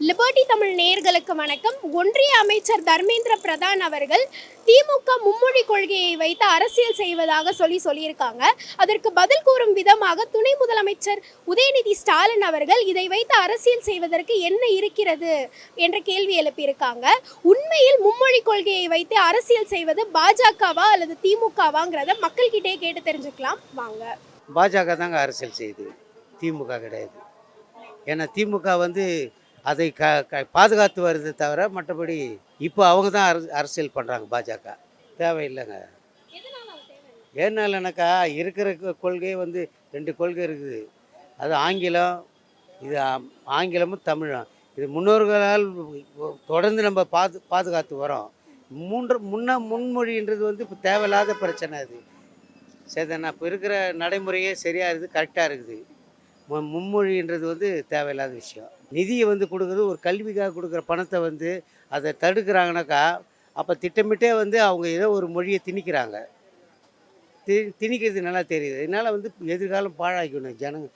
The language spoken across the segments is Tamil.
லிபர்டி தமிழ் நேயர்களுக்கு வணக்கம். ஒன்றிய அமைச்சர் தர்மேந்திர பிரதான் அவர்கள் திமுக மும்மொழி கொள்கையை வைத்து அரசியல் செய்வதாக சொல்லி சொல்லியிருக்காங்க. அதற்கு பதில் கூறும் விதமாக துணை முதலமைச்சர் உதயநிதி ஸ்டாலின் அவர்கள் இதை வைத்து அரசியல் செய்வதற்கு என்ன இருக்கிறது என்ற கேள்வி எழுப்பியிருக்காங்க. உண்மையில் மும்மொழி கொள்கையை வைத்து அரசியல் செய்வது பாஜகவா அல்லது திமுகவாங்கிறத மக்கள்கிட்டே கேட்டு தெரிஞ்சுக்கலாம். வாங்க. பாஜக தாங்க அரசியல் செய்யுது. திமுக கிடையாது. ஏன்னா திமுக வந்து அதை க க பாதுகாத்து வருது தவிர மற்றபடி இப்போ அவங்க தான் அரசு அரசியல் பண்ணுறாங்க பாஜக. தேவையில்லைங்க. ஏன்னாலனாக்கா இருக்கிற கொள்கை வந்து ரெண்டு கொள்கை இருக்குது. அது ஆங்கிலம் இது ஆங்கிலமும் தமிழும். இது முன்னோர்களால் தொடர்ந்து நம்ம பாது பாதுகாத்து வரோம் மூன்று முன்ன முன்மொழின்றது வந்து இப்போ தேவையில்லாத பிரச்சனை அது. சரிதானே இப்போ இருக்கிற நடைமுறையே சரியாக இருக்குது கரெக்டாக இருக்குது. மும்மொழின்றது வந்து தேவையில்லாத விஷயம். நிதியை வந்து கொடுக்குறது ஒரு கல்விக்காக கொடுக்குற பணத்தை வந்து அதை தடுக்கிறாங்கனாக்கா அப்போ திட்டமிட்டே வந்து அவங்க ஏதோ ஒரு மொழியை திணிக்கிறாங்க. தி திணிக்கிறது நல்லா தெரியுது. இதனால் வந்து எதிர்காலம் பாழாக்கிவிடும் ஜனங்க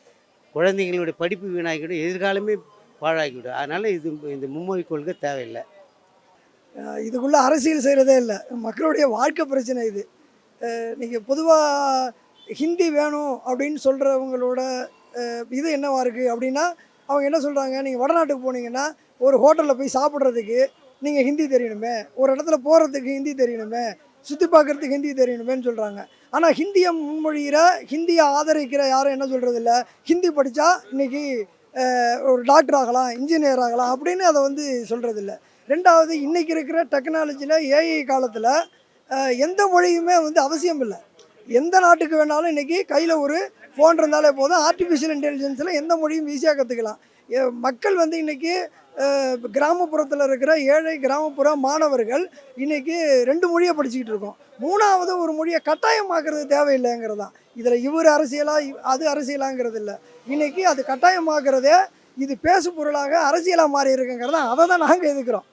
குழந்தைங்களுடைய படிப்பு வீணாக்கிவிடும் எதிர்காலமே பாழாக்கிவிடும் அதனால் இது இந்த மும்மொழி கொள்கை தேவையில்லை. இதுக்குள்ளே அரசியல் செய்கிறதே இல்லை. மக்களுடைய வாழ்க்கை பிரச்சனை இது. நீங்கள் பொதுவாக ஹிந்தி வேணும் அப்படின்னு சொல்கிறவங்களோட இது என்னவா இருக்குது அப்படின்னா அவங்க என்ன சொல்கிறாங்க நீங்கள் வடநாட்டுக்கு போனீங்கன்னா ஒரு ஹோட்டலில் போய் சாப்பிட்றதுக்கு நீங்கள் ஹிந்தி தெரியணுமே. ஒரு இடத்துல போகிறதுக்கு ஹிந்தி தெரியணுமே. சுற்றி பார்க்குறதுக்கு ஹிந்தி தெரியணுமேன்னு சொல்கிறாங்க ஆனால் ஹிந்தியை முன்மொழிகிற ஹிந்தியை ஆதரிக்கிற யாரும் என்ன சொல்கிறது இல்லை ஹிந்தி படித்தா இன்றைக்கி ஒரு டாக்டர் ஆகலாம் இன்ஜினியர் ஆகலாம் அப்படின்னு அதை வந்து சொல்கிறது இல்லை ரெண்டாவது இன்றைக்கி இருக்கிற டெக்னாலஜியில் ஏஐ காலத்தில் எந்த மொழியுமே வந்து அவசியம் இல்லை எந்த நாட்டுக்கு வேணாலும் இன்றைக்கி கையில் ஒரு ஃபோன் இருந்தாலே போதும். ஆர்டிஃபிஷியல் இன்டெலிஜென்ஸில் எந்த மொழியும் ஈஸியாக கற்றுக்கலாம் மக்கள் வந்து இன்றைக்கி கிராமப்புறத்தில் இருக்கிற ஏழை கிராமப்புற மாணவர்கள் இன்றைக்கி ரெண்டு மொழியை படிச்சுக்கிட்டு இருக்கோம். மூணாவது ஒரு மொழியை கட்டாயமாக்குறது தேவையில்லைங்கிறது தான் இதில் இவர் அரசியலா அது அரசியலாங்கிறது இல்லை. இன்றைக்கி அது கட்டாயமாக்குறதே இது பேசு பொருளாக அரசியலாக மாறி இருக்குங்கிறத அதை தான் நாங்கள் எதுக்கிறோம்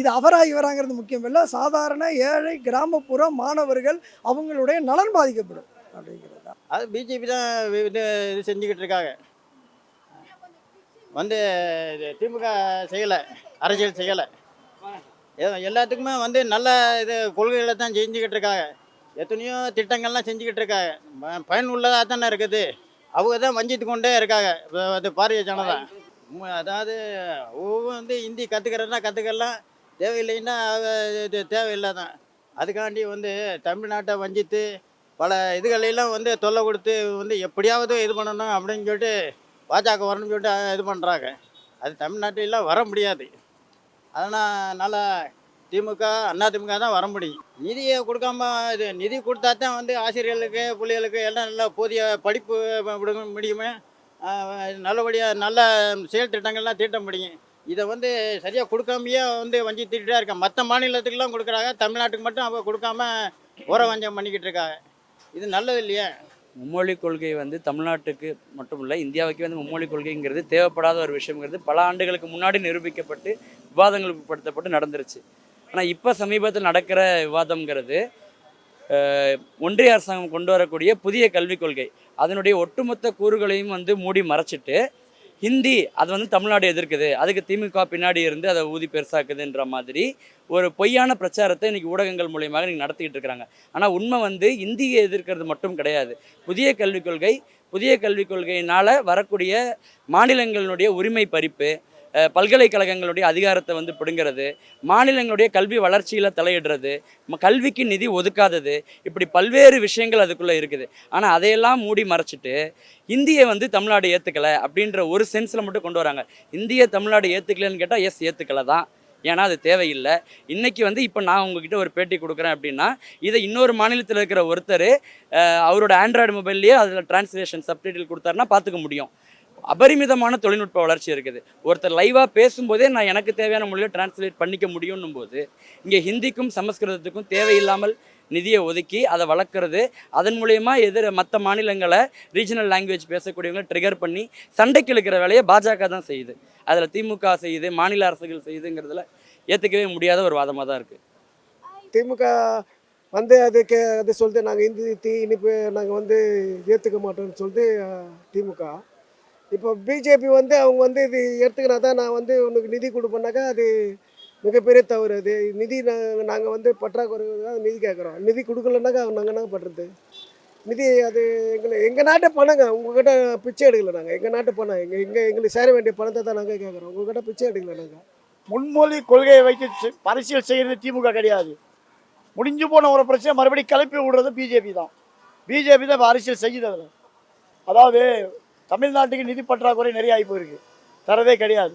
இது அவரா இவராங்கிறது முக்கியம் இல்லை. சாதாரண ஏழை கிராமப்புற மாணவர்கள் அவங்களுடைய நலன் பாதிக்கப்படும். அப்படிங்கிறது? தான் அது பிஜேபி தான் இது இது செஞ்சுக்கிட்டு இருக்காங்க. வந்து இது திமுக செய்யலை அரசியல் செய்யலை. எல்லாத்துக்குமே வந்து நல்ல இது கொள்கைகளை தான் செஞ்சுக்கிட்டு இருக்காங்க. எத்தனையோ திட்டங்கள்லாம் செஞ்சுக்கிட்டு இருக்காங்க. பயனுள்ளதாக தானே இருக்குது. அவங்க தான் வஞ்சித்து கொண்டே இருக்காங்க. அது பாரதிய ஜனதா. அதாவது ஒவ்வொரு வந்து ஹிந்தி கற்றுக்கிறதுனா கற்றுக்கலாம் தேவையில்லைன்னா இது தேவையில்லை தான் அதுக்காண்டி வந்து தமிழ்நாட்டை வஞ்சித்து பல இதுகளெல்லாம் வந்து தொல்லை கொடுத்து வந்து எப்படியாவது இது பண்ணணும் அப்படின்னு சொல்லிட்டு பாஜக வரணும்னு சொல்லிட்டு இது பண்ணுறாங்க அது தமிழ்நாட்டிலாம் வர முடியாது. அதனால் நல்லா திமுக அண்ணா திமுக தான் வர முடியும். நிதியை கொடுக்காம இது நிதி கொடுத்தா தான் வந்து ஆசிரியர்களுக்கு பிள்ளைகளுக்கு எல்லாம் நல்லா போதிய படிப்பு விடுங்க முடியுமே. நல்லபடியாக நல்ல செயல் திட்டங்கள்லாம் தீட்ட முடியும். இதை வந்து சரியாக கொடுக்காமையே வந்து வஞ்சி தீட்டுட்டே இருக்காங்க மற்ற மாநிலத்துக்குலாம் கொடுக்குறாங்க. தமிழ்நாட்டுக்கு மட்டும் அவங்க கொடுக்காம உர வஞ்சம் பண்ணிக்கிட்டு இருக்காங்க. இது நல்லது இல்லையா? மும்மொழி கொள்கை வந்து தமிழ்நாட்டுக்கு மட்டும் இல்லை இந்தியாவுக்கு வந்து மும்மொழி கொள்கைங்கிறது தேவைப்படாத ஒரு விஷயங்கிறது பல ஆண்டுகளுக்கு முன்னாடி நிரூபிக்கப்பட்டு விவாதங்களுக்கு உட்படுத்தப்பட்டு நடந்துருச்சு. ஆனால் இப்போ சமீபத்தில் நடக்கிற விவாதம்ங்கிறது ஒன்றிய அரசாங்கம் கொண்டு வரக்கூடிய புதிய கல்விக் கொள்கை. அதனுடைய ஒட்டுமொத்த கூறுகளையும் வந்து மூடி மறைச்சிட்டு ஹிந்தி அது வந்து தமிழ்நாடு எதிர்க்குது. அதுக்கு திமுக பின்னாடி இருந்து அதை ஊதி பெருசாக்குதுன்ற மாதிரி ஒரு பொய்யான பிரச்சாரத்தை இன்றைக்கி ஊடகங்கள் மூலியமாக இன்றைக்கி நடத்திக்கிட்டு இருக்கிறாங்க. ஆனால் உண்மை வந்து இந்தியை எதிர்க்கிறது மட்டும் கிடையாது. புதிய கல்விக் கொள்கை புதிய கல்விக் கொள்கையினால் வரக்கூடிய மாநிலங்களினுடைய உரிமை பறிப்பு பல்கலைக்கழகங்களுடைய அதிகாரத்தை வந்து பிடுங்கிறது மாநிலங்களுடைய கல்வி வளர்ச்சியில் தலையிடுறது கல்விக்கு நிதி ஒதுக்காதது இப்படி பல்வேறு விஷயங்கள் அதுக்குள்ளே இருக்குது. ஆனால் அதையெல்லாம் மூடி மறைச்சிட்டு இந்தியை வந்து தமிழ்நாடு ஏற்றுக்கலை அப்படின்ற ஒரு சென்ஸில் மட்டும் கொண்டு வராங்க. இந்திய தமிழ்நாடு ஏற்றுக்கலைன்னு கேட்டால் எஸ் ஏற்றுக்கலை தான். ஏன்னா அது தேவையில்லை. இன்றைக்கி வந்து இப்போ நான் உங்ககிட்ட ஒரு பேட்டி கொடுக்குறேன் அப்படின்னா இதை இன்னொரு மாநிலத்தில் இருக்கிற ஒருத்தர் அவரோட ஆண்ட்ராய்டு மொபைல்லையே அதில் டிரான்ஸ்லேஷன் சப்டைட்டில் கொடுத்தாருன்னா பார்த்துக்க முடியும். அபரிமிதமான தொழில்நுட்ப வளர்ச்சி இருக்குது. ஒருத்தர் லைவாக பேசும்போதே நான் எனக்கு தேவையான மொழியில் டிரான்ஸ்லேட் பண்ணிக்க முடியும்னும் போது இங்கே ஹிந்திக்கும் சமஸ்கிருதத்துக்கும் தேவையில்லாமல் நிதியை ஒதுக்கி அதை வளர்க்குறது அதன் மூலயமா எதிர மற்ற மாநிலங்களை ரீஜனல் லாங்குவேஜ் பேசக்கூடியவங்களை ட்ரிகர் பண்ணி சண்டைக்கு இழுக்கிற வேலையை பாஜக தான் செய்யுது. அதில் திமுக செய்யுது மாநில அரசுகள் செய்யுதுங்கிறதுல ஏற்றுக்கவே முடியாத ஒரு வாதமாக தான் இருக்குது திமுக வந்து அதுக்கு அது சொல்லிட்டு நாங்கள் இந்தி தீ இனிப்பு நாங்கள் வந்து ஏற்றுக்க மாட்டோம்னு சொல்லிட்டு திமுக. இப்போ பிஜேபி வந்து அவங்க வந்து இது எடுத்துக்கினா தான் நான் வந்து உனக்கு நிதி கொடுப்பேனாக்கா அது மிகப்பெரிய தவறு அது. நிதி நாங்கள் நாங்கள் வந்து பற்றாக்குறை தான் நிதி கேட்குறோம். நிதி கொடுக்கலனாக்கா நாங்கள் என்ன பண்ணுறது நிதி அது எங்களை எங்கள் நாட்டு பணங்க உங்ககிட்ட பிச்சை எடுக்கல நாங்கள் எங்கள் நாட்டு பணம் எங்கள் எங்கள் எங்களுக்கு சேர வேண்டிய பணத்தை தான் நாங்கள் கேட்குறோம். உங்ககிட்ட பிச்சை எடுக்கல நாங்கள் முன்மொழி கொள்கையை வைத்து செ- அரசியல் செய்கிறது திமுக கிடையாது. முடிஞ்சு போன ஒரு பிரச்சனை மறுபடியும் கிளப்பி விடுறது பிஜேபி தான். பிஜேபி தான் இப்போ அரசியல் செய்யுது அதில். அதாவது தமிழ்நாட்டுக்கு நிதி பற்றாக்குறை நிறைய ஆகி போயிருக்கு. தரதே கிடையாது.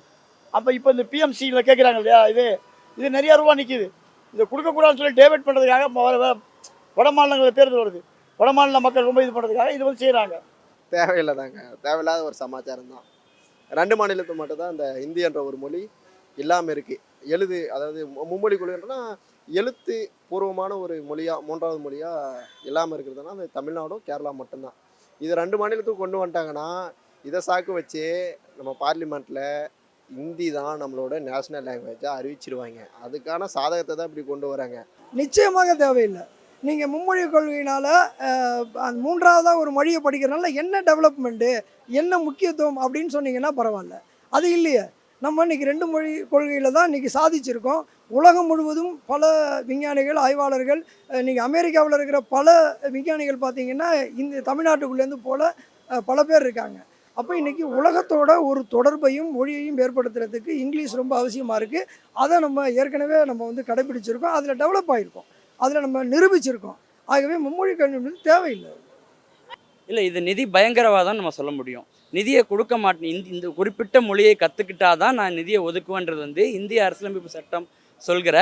அப்போ இப்போ இந்த பிஎம்சியில் கேட்குறாங்க இல்லையா? இது இது நிறையா ரூபா நிற்கிது இதை கொடுக்கக்கூடாதுன்னு சொல்லி டேவிட் பண்ணுறதுக்காக வர- வட மாநிலங்களில் தேர்தல் வருது. வட மாநில மக்கள் ரொம்ப இது பண்ணுறதுக்காக இது வந்து செய்கிறாங்க தேவையில்லை தாங்க தேவையில்லாத ஒரு சமாச்சாரம் தான் ரெண்டு மாநிலத்துக்கு மட்டும் தான் இந்த ஹிந்தி என்ற ஒரு மொழி இல்லாமல் இருக்குது எழுது அதாவது மும்மொழி கொள்கைன்றனா எழுத்து பூர்வமான ஒரு மொழியாக மூன்றாவது மொழியாக இல்லாமல் இருக்கிறதுனா அந்த தமிழ்நாடும் கேரளா மட்டும்தான். இது ரெண்டு மாநிலத்துக்கும் கொண்டு வந்துட்டாங்கன்னா இதை சாக்கு வச்சு நம்ம பார்லிமெண்ட்டில் ஹிந்தி தான் நம்மளோட நேஷ்னல் லாங்குவேஜாக அறிவிச்சிருவாங்க. அதுக்கான சாதகத்தை தான் இப்படி கொண்டு வராங்க. நிச்சயமாக தேவையில்லை. நீங்கள் மும்மொழி கொள்கையினால் அந்த மூன்றாவதாக ஒரு மொழியை படிக்கிறனால என்ன டெவலப்மெண்ட்டு என்ன முக்கியத்துவம் அப்படின்னு சொன்னீங்கன்னா பரவாயில்ல. அது இல்லையே. நம்ம இன்றைக்கி ரெண்டு மொழி கொள்கையில் தான் இன்றைக்கி சாதிச்சிருக்கோம். உலகம் முழுவதும் பல விஞ்ஞானிகள் ஆய்வாளர்கள் இன்றைக்கி அமெரிக்காவில் இருக்கிற பல விஞ்ஞானிகள் பார்த்தீங்கன்னா இந்த தமிழ்நாட்டுக்குள்ளேருந்து போல பல பேர் இருக்காங்க. அப்போ இன்றைக்கி உலகத்தோட ஒரு தொடர்பையும் மொழியையும் ஏற்படுத்துறதுக்கு இங்கிலீஷ் ரொம்ப அவசியமாக இருக்குது அதை நம்ம ஏற்கனவே நம்ம வந்து கடைபிடிச்சிருக்கோம். அதில் டெவலப் ஆகிருக்கோம் அதில் நம்ம நிரூபிச்சிருக்கோம். ஆகவே மும்மொழி கல்வி தேவையில்லை. இல்லை இது நிதி பயங்கரவாதம் நம்ம சொல்ல முடியும். நிதியை கொடுக்க மாட்டேன் இந்த இந்த குறிப்பிட்ட மொழியை கற்றுக்கிட்டா தான் நான் நிதியை ஒதுக்குவேன்றது வந்து இந்திய அரசியலமைப்பு சட்டம் சொல்கிற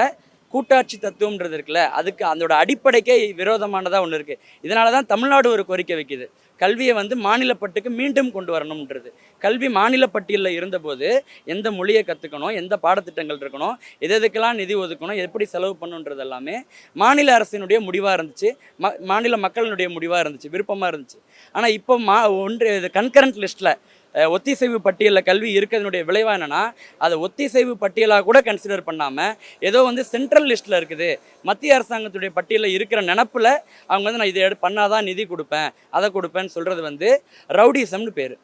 கூட்டாட்சி தத்துவம்ன்றது இருக்குல்ல அதுக்கு அதோட அடிப்படைக்கே விரோதமானதாக ஒன்று இருக்குது இதனால தான் தமிழ்நாடு ஒரு கோரிக்கை வைக்குது. கல்வியை வந்து மாநிலப்பட்டுக்கு மீண்டும் கொண்டு வரணும்ன்றது. கல்வி மாநில பட்டியலில் இருந்தபோது எந்த மொழியை கற்றுக்கணும் எந்த பாடத்திட்டங்கள் இருக்கணும் எது எதுக்கெல்லாம் நிதி ஒதுக்கணும் எப்படி செலவு பண்ணுன்றது எல்லாமே மாநில அரசினுடைய முடிவாக இருந்துச்சு. ம மாநில மக்களினுடைய முடிவாக இருந்துச்சு விருப்பமாக இருந்துச்சு. ஆனால் இப்போ மா ஒன்று கன்கரண்ட் லிஸ்ட்டில் ஒத்திசைவு பட்டியலில் கல்வி இருக்கிறதுனுடைய விளைவாக என்னென்னா அதை ஒத்திசைவு பட்டியலாக கூட கன்சிடர் பண்ணாமல் ஏதோ வந்து சென்ட்ரல் லிஸ்ட்டில் இருக்குது. மத்திய அரசாங்கத்துடைய பட்டியலில் இருக்கிற நினப்பில் அவங்க வந்து நான் இதை எடு பண்ணாதான் நிதி கொடுப்பேன் அதை கொடுப்பேன்னு சொல்கிறது வந்து ரவுடிசம்னு பேர்.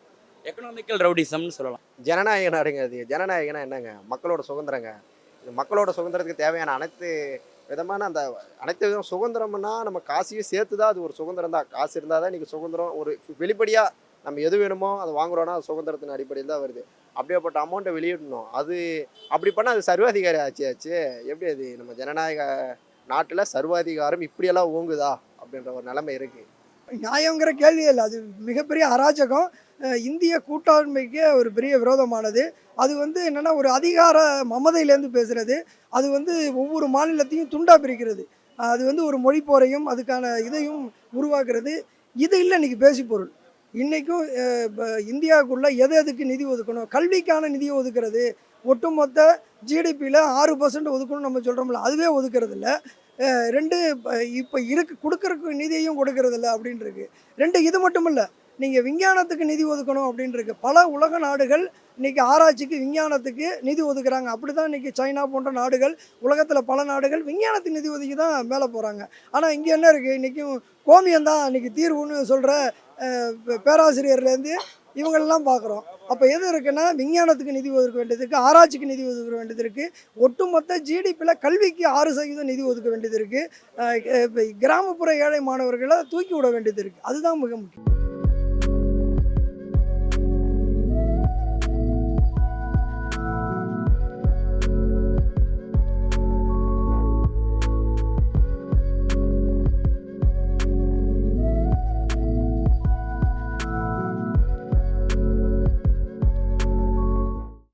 எக்கனாமிக்கல் ரவுடிசம்னு சொல்லலாம். ஜனநாயகம் நாடுங்க அது ஜனநாயகனா என்னங்க? மக்களோட சுதந்திரங்க. மக்களோட சுதந்திரத்துக்கு தேவையான அனைத்து விதமான அந்த அனைத்து விதம் சுதந்திரம்னா நம்ம காசையும் சேர்த்து தான் அது ஒரு சுதந்திரம் தான் காசு இருந்தால் தான் இன்றைக்கி சுதந்திரம் ஒரு வெளிப்படையாக நம்ம எது வேணுமோ அதை வாங்குறோன்னா அது சுதந்திரத்தின் அடிப்படையில் தான் வருது. அப்படியேப்பட்ட அமௌண்ட்டை வெளியிடணும். அது அப்படி பண்ணால் அது சர்வாதிகாரி ஆச்சு ஆச்சு எப்படி அது நம்ம ஜனநாயக நாட்டில் சர்வாதிகாரம் இப்படியெல்லாம் ஓங்குதா அப்படின்ற ஒரு நிலைமை இருக்குது நியாயங்கிற கேள்வி இல்லை. அது மிகப்பெரிய அராஜகம். இந்திய கூட்டாண்மைக்கு ஒரு பெரிய விரோதமானது. அது வந்து என்னென்னா ஒரு அதிகார மமதையிலேருந்து பேசுகிறது அது வந்து ஒவ்வொரு மாநிலத்தையும் துண்டா பிரிக்கிறது. அது வந்து ஒரு மொழி போரையும் அதுக்கான இதையும் உருவாக்குறது. இது இல்லை இன்னைக்கு பேசி பொருள் இன்றைக்கும் இந்தியாவுக்குள்ளே எது எதுக்கு நிதி ஒதுக்கணும்? கல்விக்கான நிதி ஒதுக்கிறது ஒட்டுமொத்த ஜிடிபியில் ஆறு பர்சன்ட் ஒதுக்கணும்னு நம்ம சொல்கிறோம்ல அதுவே ஒதுக்கிறது இல்லை ரெண்டு இப்போ இருக்கு கொடுக்கறக்கு நிதியையும் கொடுக்கறது இல்லை அப்படின்றது ரெண்டு இது மட்டும் இல்லை நீங்கள் விஞ்ஞானத்துக்கு நிதி ஒதுக்கணும் அப்படின்றது பல உலக நாடுகள் இன்றைக்கி ஆராய்ச்சிக்கு விஞ்ஞானத்துக்கு நிதி ஒதுக்குறாங்க. அப்படி தான் இன்றைக்கி சைனா போன்ற நாடுகள் உலகத்தில் பல நாடுகள் விஞ்ஞானத்துக்கு நிதி ஒதுக்கி தான் மேலே போகிறாங்க ஆனால் இங்கே என்ன இருக்குது இன்றைக்கும் கோமியம் தான் இன்றைக்கி தீர்வுன்னு சொல்கிற பேராசிரியர்லேருந்து இவங்களெல்லாம் பார்க்குறோம். அப்போ எது இருக்குன்னா விஞ்ஞானத்துக்கு நிதி ஒதுக்க வேண்டியது இருக்குது ஆராய்ச்சிக்கு நிதி ஒதுக்க வேண்டியது இருக்குது ஒட்டுமொத்த ஜிடிபியில் கல்விக்கு ஆறு சதவீதம் நிதி ஒதுக்க வேண்டியது இருக்குது கிராமப்புற ஏழை மாணவர்களை தூக்கி விட வேண்டியது இருக்குது அதுதான் மிக முக்கியம்.